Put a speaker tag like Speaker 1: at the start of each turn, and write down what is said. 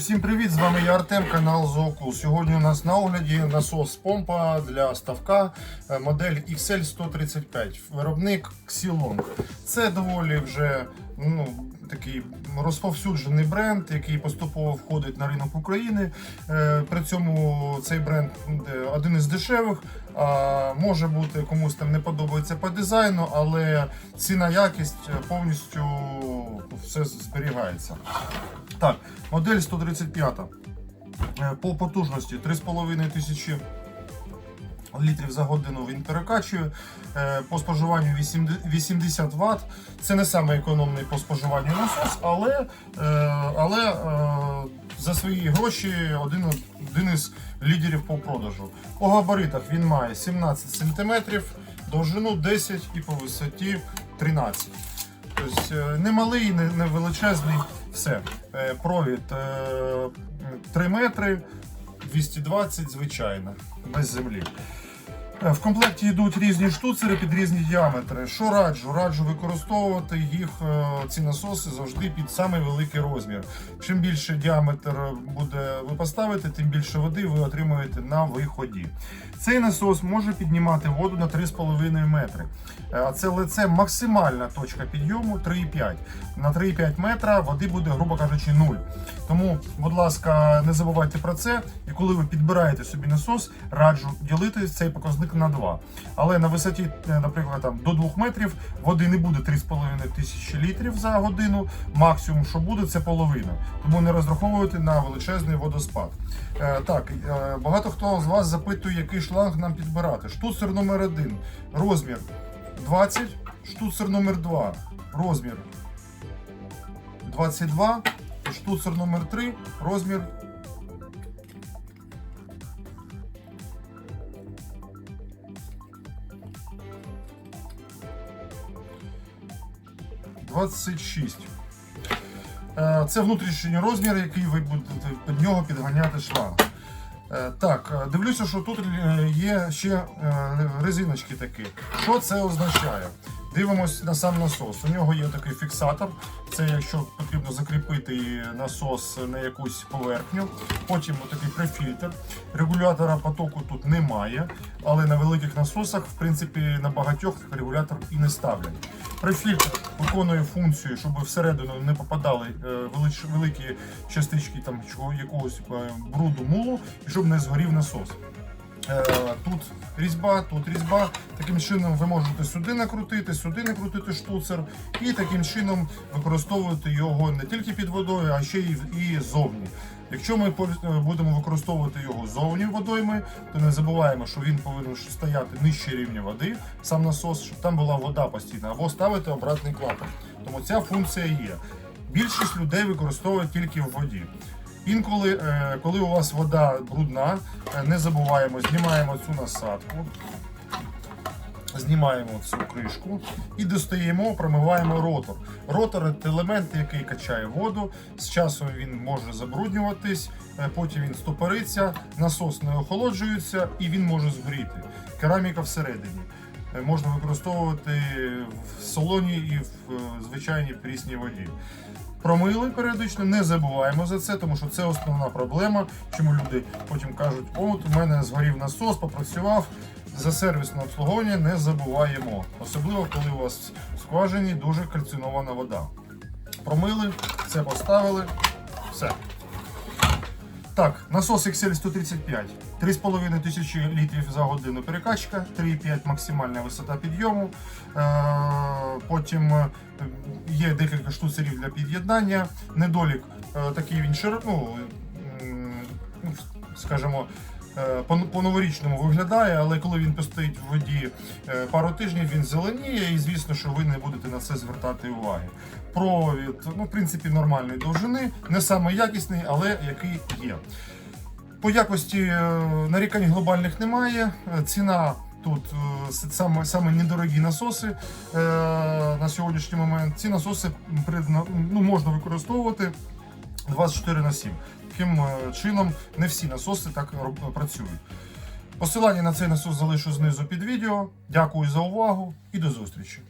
Speaker 1: Всім привіт! З вами я Артем, канал Зоокул. Сьогодні у нас на огляді насос помпа для ставка е, модель XL135. Виробник Xilong. Це доволі вже ну, такий розповсюджений бренд, який поступово входить на ринок України. Е, При цьому цей бренд один із дешевих. Може бути комусь там не подобається по дизайну, але ціна якість е, повністю все зберігається. Так, модель 135. Е, По потужності 3,5 тисячі літрів за годину він перекачує. Е, По споживанню 80 80 Вт. Це не саме економний по споживанню насос, але, е, але е, за свої гроші один, один із лідерів по продажу. По габаритах він має 17 см, довжину 10 і по висоті 13 Тобто е, не величезний. Все. Провід е, 3 метри, 220, звичайно, без землі. Е, В комплекті йдуть різні штуцери під різні діаметри. Що раджу? Раджу використовувати їх, е, ці насоси завжди під самий великий розмір. Чим більше діаметр буде ви поставите, тим більше води ви отримуєте на виході. Цей насос може піднімати воду на 3,5 метри. Е, А це лице максимальна точка підйому 3,5. На 3,5 метра води буде, грубо кажучи, 0. Тому, будь ласка, не забувайте про це. І коли ви підбираєте собі насос, раджу ділити цей показник на 2. Але на висоті, е, наприклад, там, до 2 метрів води не буде 3,5 тисячі літрів за годину. Максимум, що буде, це половина. Тому не розраховуйте на величезний водоспад. Е, так, е, багато хто з вас запитує, який шланг нам підбирати. Штуцер номер 1 розмір 20, штуцер номер 2 розмір 22, штуцер номер 3 розмір Двадцять шість. Е, Це внутрішній розмір, який ви будете під нього підганяти шланг. Е, Так, е, дивлюся, що тут є ще резиночки такі. Що це означає? Дивимось на сам насос. У нього є такий фіксатор. Це якщо потрібно закріпити насос на якусь поверхню. Потім такий префільтр. Регулятора потоку тут немає, але на великих насосах, в принципі, на багатьох регулятор і не ставлять. Префільтр виконує функцію, щоб всередину не попадали е, великі частички там якогось е, бруду мулу, і щоб не згорів насос. Е, Тут різьба, тут різьба. Таким чином ви можете сюди накрутити, сюди накрутити штуцер, і таким чином використовувати його не тільки під водою, а ще й і зовні. Якщо ми е, будемо використовувати його зовні водойми, то не забуваємо, що він повинен стояти нижче рівня води, сам насос, щоб там була вода постійна, або ставити обратний клапан. Тому ця функція є. Більшість людей використовує тільки в воді. Інколи, е, коли у вас вода брудна, е, не забуваємо, знімаємо цю насадку, знімаємо цю кришку і достаємо, промиваємо ротор. Ротор це елемент, який качає воду. З часом він може забруднюватись, е, потім він стопориться, насос не охолоджується і він може згоріти. Кераміка всередині. Можна використовувати в солоні і в е, звичайній прісній воді. Промили періодично, не забуваємо за це, тому що це основна проблема. Чому люди потім кажуть, от у мене згорів насос, попрацював. За сервісне обслуговування не забуваємо, особливо коли у вас в скважині дуже кальцинована вода. Промили, це поставили, все. Так, насос XL 135. 3,5 тисячі літрів за годину перекачка, 3,5 максимальна висота підйому. Е, Потім е, є декілька штуцерів для під'єднання. Недолік е, такий він шир, ну, скажімо, по- по-новорічному виглядає, але коли він постоїть в воді пару тижнів, він зеленіє, і звісно, що ви не будете на це звертати уваги. Провід, ну, в принципі, нормальної довжини, не саме якісний, але який є. По якості е, нарікань глобальних немає. Ціна тут е, саме, саме недорогі насоси е, на сьогоднішній момент. Ці насоси ну, можна використовувати 24 на 7. Таким чином не всі насоси так працюють. Посилання на цей насос залишу знизу під відео. Дякую за увагу і до зустрічі.